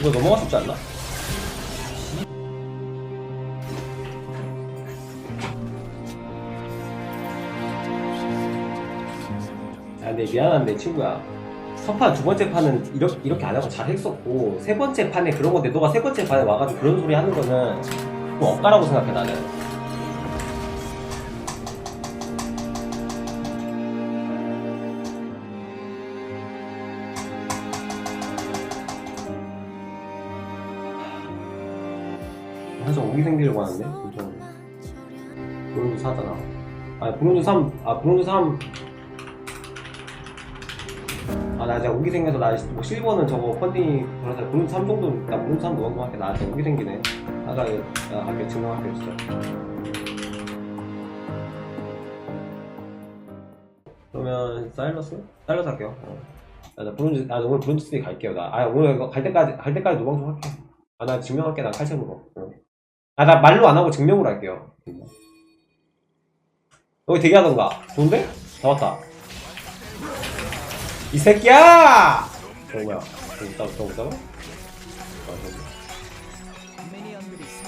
이거 넘어갈 수 있지 않나? 아 근데 미안한데 친구야 첫판 두 번째 판은 이렇게, 이렇게 안 하고 잘 했었고 세 번째 판에 그런 건데 너가 세 번째 판에 와가지고 그런 소리 하는 거는 좀 억까라고 생각해 나는 사실 오기생 들고 왔는데 엄청 브론즈 사잖아 아 브론즈 3, 아 브론즈 3 아, 나 이제 오기 생겨서 나, 뭐, 실버는 저거 펀딩이 그래서 브론즈 3 정도, 나 브론즈 3 넣은 거 같아. 나 진짜 오기 생기네. 아까, 나 할게, 증명할게, 진짜. 그러면, 사일러스? 사일러스 할게요. 어. 아, 나 브론즈, 아, 오늘 브론즈 3 갈게요. 나, 아, 오늘 갈 때까지, 갈 때까지 노방 좀 할게. 아, 나 증명할게, 나 칼챔으로. 어. 아, 나 말로 안 하고 증명으로 할게요. 여기 대기하던가. 좋은데? 잡았다. 이 새끼야! 저 뭐야? 저기 있다, 저기 있다가?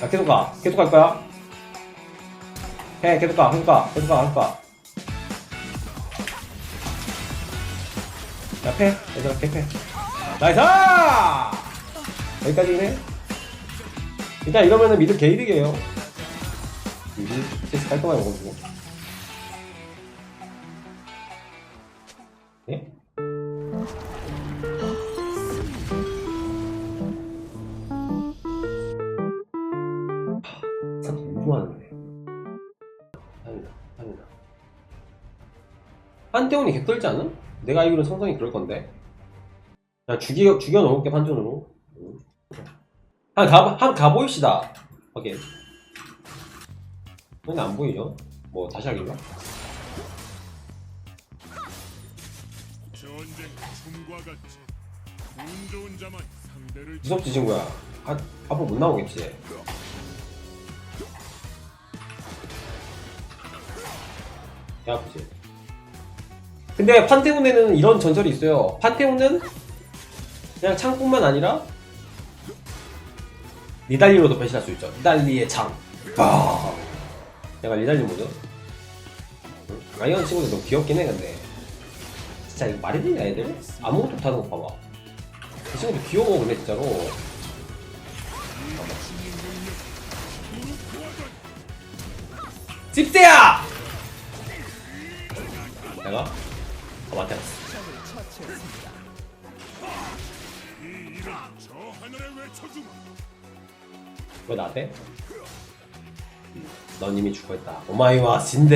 아, 계속 가. 계속 갈 거야? 해, 계속 가, 계속 가, 계속 가, 계속 가. 야, 패. 얘들아, 패, 패. 나이스! 여기까지네. 일단 이러면은 미드 게이득이에요. 미드 깔끔하게 먹어주고. 예? 참 궁금하는데. 아니다, 아니다. 판테온이 객떨지 않음? 내가 알기로 성성이 그럴 건데. 그냥 죽여, 죽여 넣을게, 판테온으로. 응. 한 가, 한 가보입시다. 오케이. 근데 안 보이죠? 뭐, 다시 하기인가? 전쟁 춤과 같이 운 좋은 자만 상대를 무섭지, 친구야. 아, 앞으로 못 나오겠지. 배 아프지. 근데 판테온에는 이런 전설이 있어요. 판테온은 그냥 창뿐만 아니라 리달리로도 변신할 수 있죠. 리달리의 창. 아, 약간 리달리 모드. 응? 아, 이런 친구들 너무 귀엽긴 해, 근데. 진짜 이거 말이 되냐, 애들? 아무것도 못하는 거 봐봐. 이 친구들 귀여워, 근데 진짜로. 찝새야! 내가? 아, 맞다. 이 이름 저 하늘에 외쳐주마 왜 나한테? 넌 이미 죽어있다. 오마이와 위치가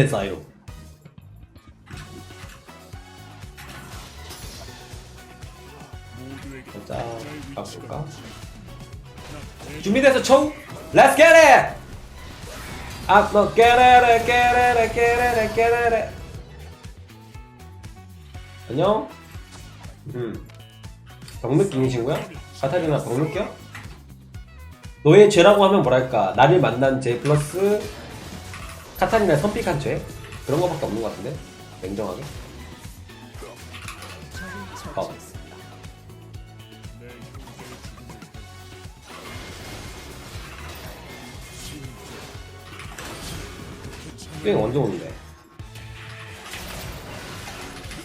바꿀까? 나 준비돼서 총! Let's get it! It, get it, get it. 안녕? 음. 병 느끼니 친구야? 카타리나 병 느껴? 너의 죄라고 하면 뭐랄까 나를 만난 죄 플러스 카타리나 선픽한 죄? 그런 거밖에 없는 것 같은데? 냉정하게 어. 게임 언제 오는데?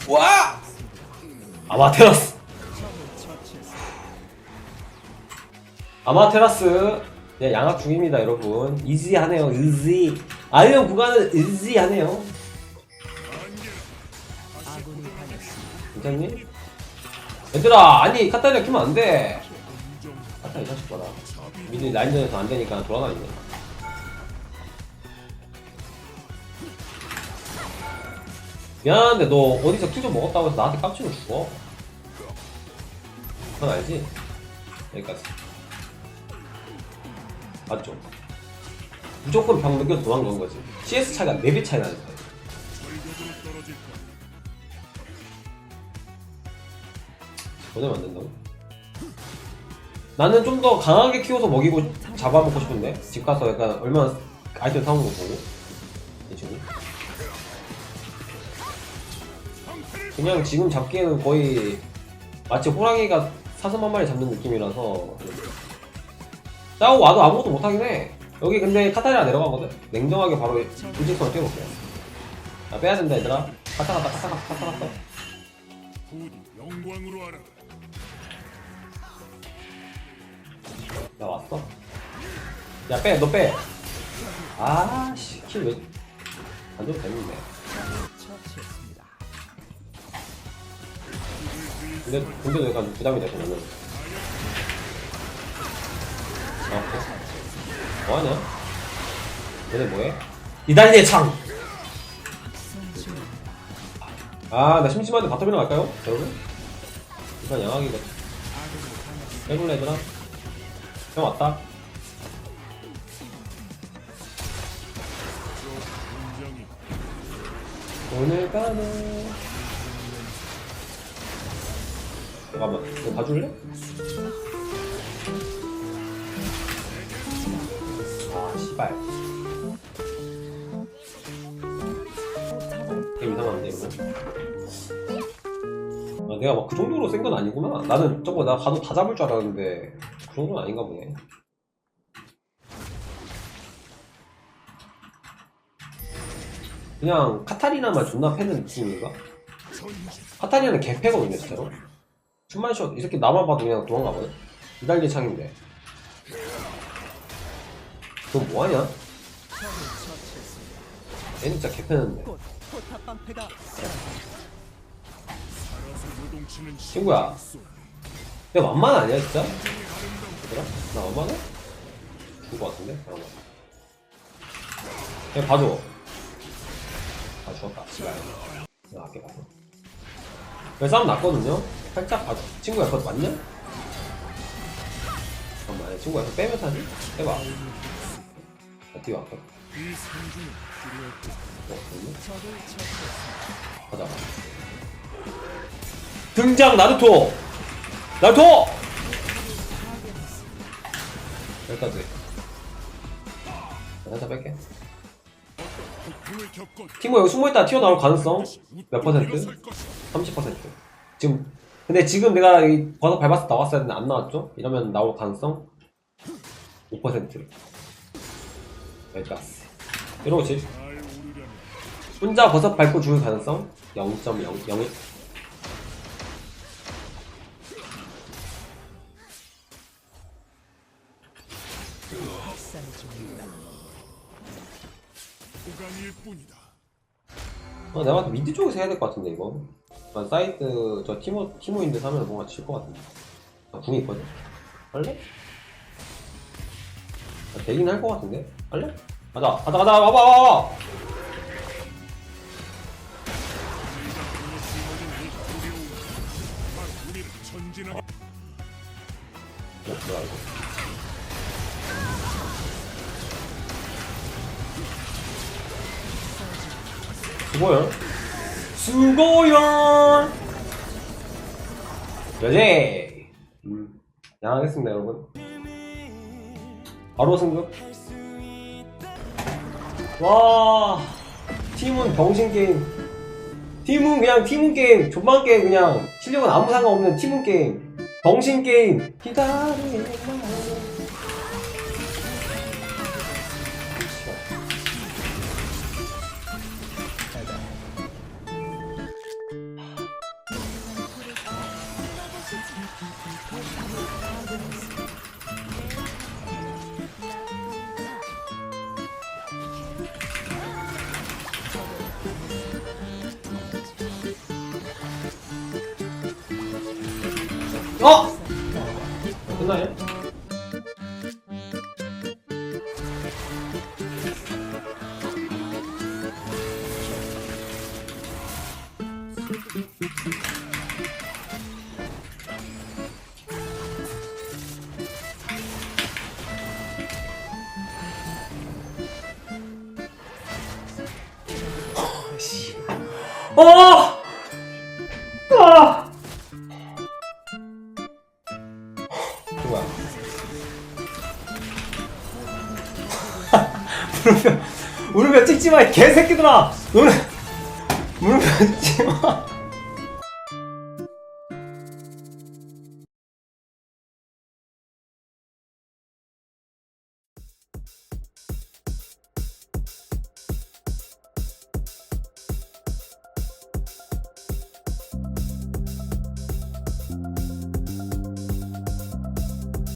와! 아마테라스! 아마테라스 그냥 양악 중입니다 여러분. 이지하네요 이지. 아이언 구간은 이지하네요. 괜찮니? 얘들아 아니 카타리나 키면 안돼. 카타리 이 자식 봐라. 미드 라인전에서 안되니까 돌아다니네. 미안한데 너 어디서 키좀 먹었다고 해서 나한테 깜치고 죽어? 그건 알지? 여기까지 맞죠? 무조건 병 느껴서 도망간 거지. CS 차이가 4배 차이 떨어질 거야 보내면 안 된다고? 나는 좀 더 강하게 키워서 먹이고 잡아먹고 싶은데? 집 가서 약간 얼마나 아이템 사오는 거 보고. 이 친구. 그냥 지금 잡기에는 거의 마치 호랑이가 사슴 한 마리 잡는 느낌이라서 짜고 와도 아무것도 못하긴 해. 여기 근데 카타리나 내려가거든? 냉정하게 바로 일직선을 뛰어볼게요. 아 빼야 된다 얘들아. 카타 갔다 카타 갔다 카타 갔다 부디 영광으로 알아. 나 왔어. 야 빼 너 빼. 아씨 킬왜 안 줘도 되는데. 근데 근데 약간 부담이 나는 뭐하냐 얘네 뭐해 이달리의 창 아, 나 심심한데 바텀이나 갈까요? 여러분? 일단 양아기가 해볼래 얘들아? 형 왔다 오늘 가는 잠깐만 이거 봐줄래? 아 씨발 게임 이상한데 이거? 아, 내가 막 그 정도로 센 건 아니구나. 나는 저거 나 가도 다 잡을 줄 알았는데 그 정도는 아닌가 보네. 그냥 카타리나만 존나 패는 느낌인가? 카타리나는 개패거든요 진짜로. 춤만샷 이 새끼 나만 봐도 그냥 도망가거든? 이달리 창인데 너 뭐하냐? 얘는 진짜 개패는데 친구야. 내가 만만 아니야 진짜? 얘들아? 나 만만해? 죽을 것 같은데? 잠깐만 그냥 봐줘 아 죽었다 씨발 내가 아껴 봐서 여기 싸움 났거든요? 살짝 봐줘 친구야 그것도 맞냐? 잠깐만 친구야 그거 빼면 타지? 해봐 나 뒤에 이 필요했고 어, 됐네? 가자 등장 나루토! 나루토! 여기까지 나 살짝 뺄게 팀모 여기 숨어있다 튀어나올 가능성 몇 퍼센트? 일어설 것이다. 30% 지금 근데 지금 내가 이 버섯 밟아서 나왔어야 했는데 안 나왔죠? 이러면 나올 가능성 5% 여기까지 이러고 지잘 오르려면 혼자 버섯 밟고 죽을 가능성 0.001 호강일 뿐이다. 어, 내가 봤을 때 미드 쪽에서 해야 될 것 같은데 이거 아, 사이트 저 티모 티모인데 사면 뭔가 칠 것 같은데. 아, 궁이 있거든. 할래? 아, 되긴 할 것 같은데? 할래? 가자. 가자 가자. 와봐 와봐 어, 뭐야 이거 수고요 여제 음, 양하겠습니다 여러분. 바로 승급 와 팀은 병신 게임. 팀은 그냥 팀은 게임. 존만 게임 그냥. 실력은 아무 상관없는 팀은 게임. 병신 게임. 기다리 어! 아! 누구야? 물음표, 물음표 찍지 마, 이 개새끼들아! 물음, 물음표 찍지 마.